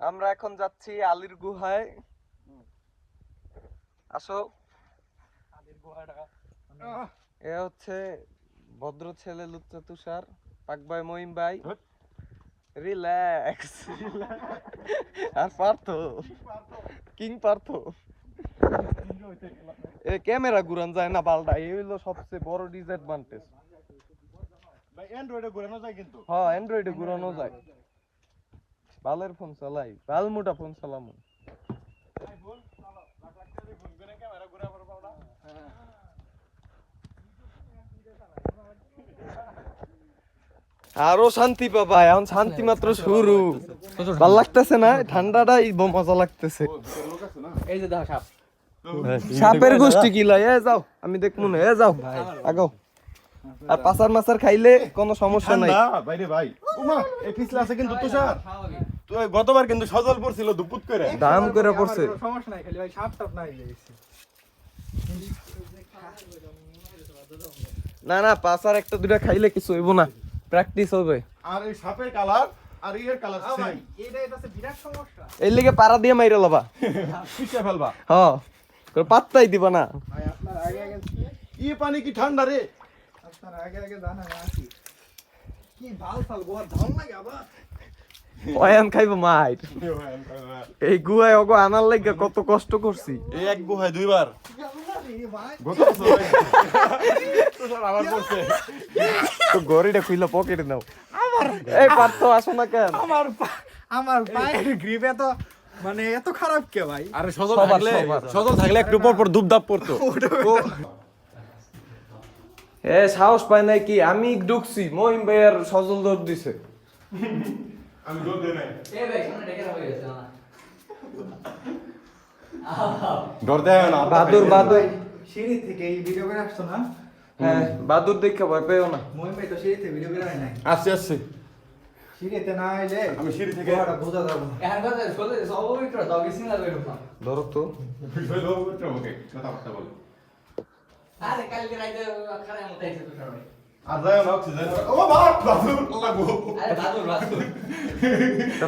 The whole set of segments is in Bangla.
আমরা এখন যাচ্ছি আলির গুহায়। আসো। এ হচ্ছে ভদ্র ছেলে লুচ্চা তুষার পাক ভাই মহিম ভাই। রিল্যাক্স আর পার্থ? কিং পার্থ? এ ক্যামেরা ঘুরান যায় না পাল্টা এই হইল সবচেয়ে বড় ডিসঅ্যাডভান্টেজ ভাই অ্যান্ড্রয়েডে ঘোরানো যায় কিন্তু। হ্যাঁ অ্যান্ড্রয়েডে ঘুরানো যায়। বালের ফোন চালাই বাল মোটা ফোন চালামু। আরও শান্তি পাবা এখন শান্তি মাত্র শুরু। ভালো লাগতেছে না ঠান্ডাটা মজা লাগতেছে। এই যে সাপের গোষ্ঠী কি এ যাও আমি দেখব না এ যাও আগাও। আর পাসার মাসার খাইলে কোনো সমস্যা নাই। বাইরে ভাই। উমা এই পিছলা আছে কিন্তু তুষার। গতবার কিন্তু সজল পড়ছিল দুপুত করে। দাম করে পড়ছে। সমস্যা নাই খালি ভাই সাপ টাপ নাই না না পাসার একটা দুটা খাইলে কিছু হইব না। প্র্যাকটিস হবে। আর এই সাপের কালার আর এর কালার সেম এটা এটা বিরাট সমস্যা। এই লিগে পাড়া দিয়ে মাইরা লবা। পিছে ফেলবা। হ করে পাত্তাই দিবা না। ভাই আপনার আগে আগে ই পানি কি ঠান্ডা রে? আপনার আগে আগে জানা আছি কি ভালো ফাল গোয়া ধান লাগে আবার? অয়ান খাইব মাইট এই গুহায় ওগো আনার লাগে কত কষ্ট করছি। এই এক গুহায় দুইবার। তো গড়িটা খুইলা পকেটে নাও। এই পার্থ আসো না কেন? আমার আমার পায়ের গ্রিপ এত মানে এত খারাপ কে ভাই? আরে সজল থাকলে। সজল থাকলে একটু পর পর দুবদাপ পড়তো। এ সাহস পায় নাই কি? আমি ঢুকছি মহিম ভাইয়ার সজল দৌড় দিছে। আমি দৌড় দেই নাই। এ ভাই সামনে ডেকে রাখা হয়ে গেছে না ডর দেয় না বাদুর বাদুর সিঁড়ি থেকে এই ভিডিও করে আসতো না? হ্যাঁ বাদুর দেখে ভয় পেও না। মহিম ভাই তো সিঁড়িতে ভিডিও করে নাই। আসছে আসছে। সিঁড়িতে না আইলে আমি সিঁড়ি থেকে- বোঝা যাবে না। এখন কথা শুনলে সব পবিত্র দাও সিঙ্গা করে ধরো তো। ওকে কথাবার্তা বলে। আরে কালকে রাইতে খারাপ মতো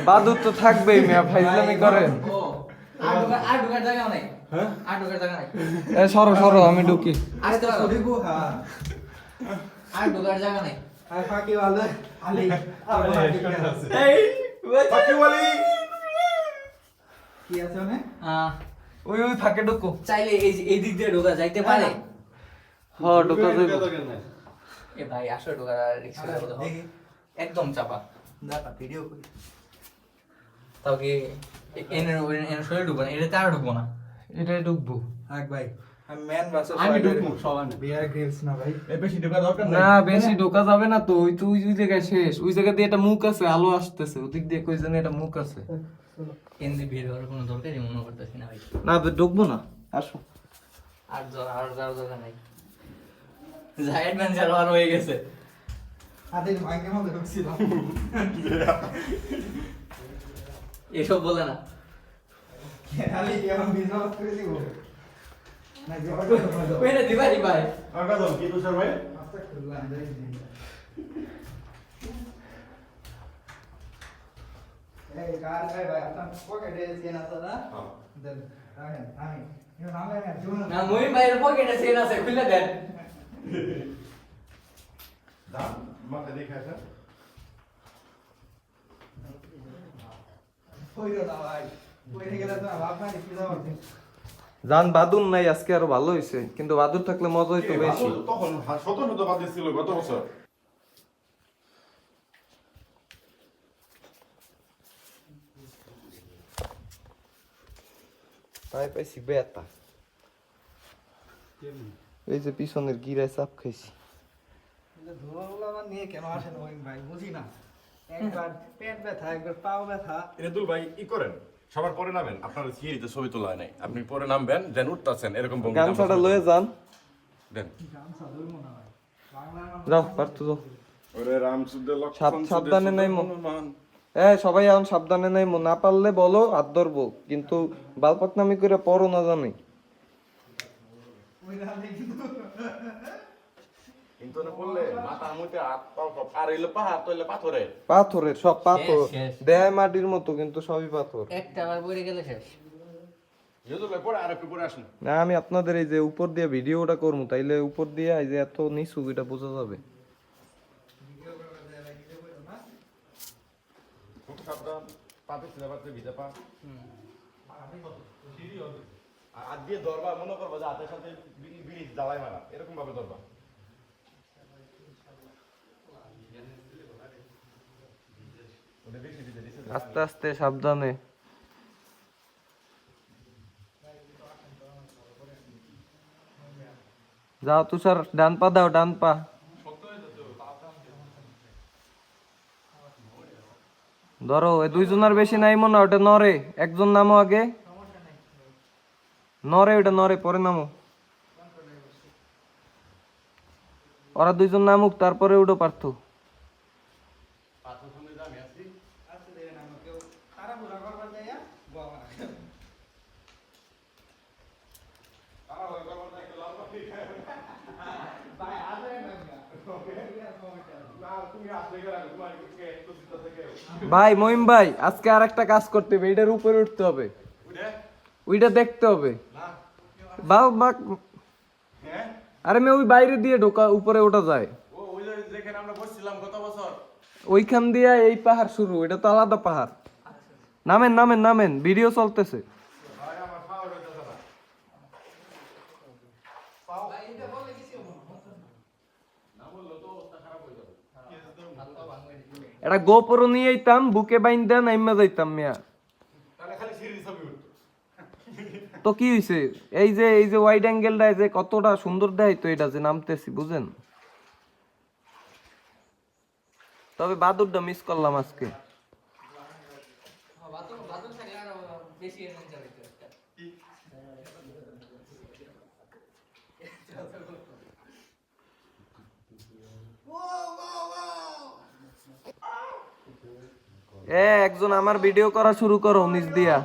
বাদুর তা থাকবেই মেয়া ফাইজলামি করে হ্যাঁ? সরো সরো আমি ঢুকি। ফাঁকি মানে আহ, ওই ওই থাকে ঢুকো। চাইলে এই দিক দিয়ে ঢোকা যাইতে পারে। হ ঢুকা যাইব। এ ভাই আসলে ঢোকার রিস্ক একদম চাপা। দাঁড়া ভিডিও করি। তাও কি এনে এনে শরীরে ঢুকবো না? এটাতে আর ঢুকবো না। এটাই ঢুকবো। আগ ভাই আমি ম্যান ভার্সেস আমি ঢুকবো। সবার বিয়ার গ্রিলস না বেশি ঢোকা দরকার না বেশি ঢোকা যাবে না তো। ওই তো ওই জায়গায় শেষ। ওই জায়গা দিয়ে একটা মুখ আছে আলো আসতেছে। ওদিক দিয়ে কই জানি একটা মুখ আছে। এনদি ভিড় হওয়ার কোনো দরকারই মনে করতেছি না ভাই। না ঢুকবো না। আসো। আর আর যাওয়ার দরকার নাই। যা অ্যাডভেঞ্চার আর হয়ে গেছে। হাতের ভাঙ্গে মধ্যে ঢুকছিলাম এসব বলে না। খালি এখন বিজনেস করে দিব? না দিবারি ভাই। আর কাজ কি তুষার ভাই? আস্তে যাই এই কার ভাই ভাই আপনার পকেটে চেন আছে না? দেন রাখেন আমি। না মই ভাইয়ের পকেটে সেন আছে খুলে দেন। দা মাথা দেখে আসা জান বাদুর নাই আজকে আরও ভালো হয়েছে কিন্তু বাদুর থাকলে মজা হইতো বেশি। তখন শত শত বাদ ছিল গত বছর। তাই পাইছি বেতা। এই যে পিছনের গিরায় চাপ খাইছি। ধুলোগুলো আমার নিয়ে কেন আসেন ওই ভাই? বুঝি না। একবার পেট ব্যথা একবার পাও ব্যথা। রেদুল ভাই ই করেন। সবার পরে নামেন। আপনার সিঁড়িতে ছবি তোলা নাই। আপনি পরে নামবেন দেন উঠতাছেন। এরকম গামছাটা লয়ে যান। দেন। যাও পারতো যাও ওরে সাবধানে নাইমো। এ সবাই এখন সাবধানে নাই না পারলে বলো হাত ধরবো। কিন্তু বালপাক নামি করে পড়ো না জানি কিন্তু কিন্তু না পড়লে মাথার মধ্যে হাত পাও সব। আর হইল পাহাড় তো পাথরের। পাথরের সব পাথর। মাটির মতো কিন্তু সবই পাথর। একটা বার পড়ে গেলে শেষ। না আমি আপনাদের এই যে উপর দিয়ে ভিডিওটা করব তাইলে উপর দিয়ে এই যে এত নিচু এটা বোঝা যাবে। সাবধান। পাতে ছিল পাতে ভিজা পা। দিয়ে ধরবা মনে যে হাতের সাথে মারা এরকম ভাবে ধরবা আস্তে আস্তে সাবধানে। যাও তুষার ডান পা দাও, ডান পা। ধরো দুইজনের বেশি নাই মনে ওটা নরে একজন নামো আগে। নরে ওটা নরে, পরে নামো। ওরা দুইজন নামুক, তারপরে উঠো বাবা ভাই, মহিম ভাই, আজকে আর একটা কাজ করতে হবে এটার উপরে উঠতে হবে। ওইটা দেখতে হবে। বাউ হ্যাঁ আরে মে ওই বাইরে দিয়ে ঢোকা, উপরে ওঠা যায়। ওইখান দিয়ে এই পাহাড় শুরু, এটা তো আলাদা পাহাড়। নামেন নামেন নামেন, ভিডিও চলতেছে। এটা গোপরও নিয়ে আইতাম, বুকে বাইন্দা, নাইমা যাইতাম, মিয়া। তো কি হইছে? এই যে এই যে ওয়াইড অ্যাঙ্গেলটা যে কতটা সুন্দর দেয় তো এটা যে নামতেছি, বুঝেন? তবে বাদুরটা মিস করলাম আজকে। একজন আমার ভিডিও করা শুরু করো, নিজ দিয়া।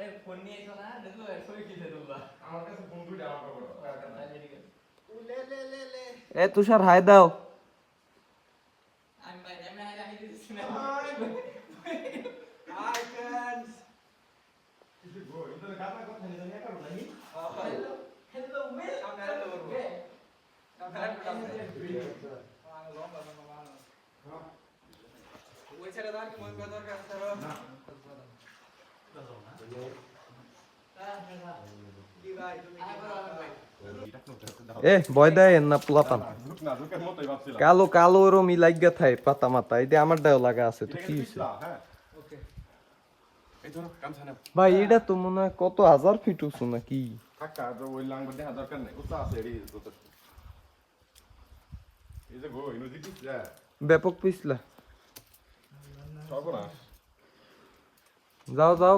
এই ফোন নিয়ে এসো না দেখো ছবি কিনে দেবো আমার কাছে ফোন দুইটা আমার পাবো লে লে লে লে। এ তুষার হাই দাও। আমি ভাই আমি হাই হাই দিচ্ছি না। হাই ফ্রেন্ডস কিছু গো ইন্টারনেট কাটা কথা নিয়ে জানি একা নাকি হ্যালো হ্যালো ওয়েল আমরা হ্যালো করব আমরা হ্যালো লম্বা লম্বা মানুষ ওই ছেড়ে দাও কি মন করা দরকার স্যার না কি ভাই তুমি এ, ভয় দেয় না পোলাপান কালো কালো ওরম ই লাগিয়া থাই পাতা মাথা এটা আমার দাও লাগা আছে, তো কি হ্যাঁ না ভাই এটা তো মনে হয় কত হাজার ফিট উঁচু নাকি? ব্যাপক পিছলা। যাও যাও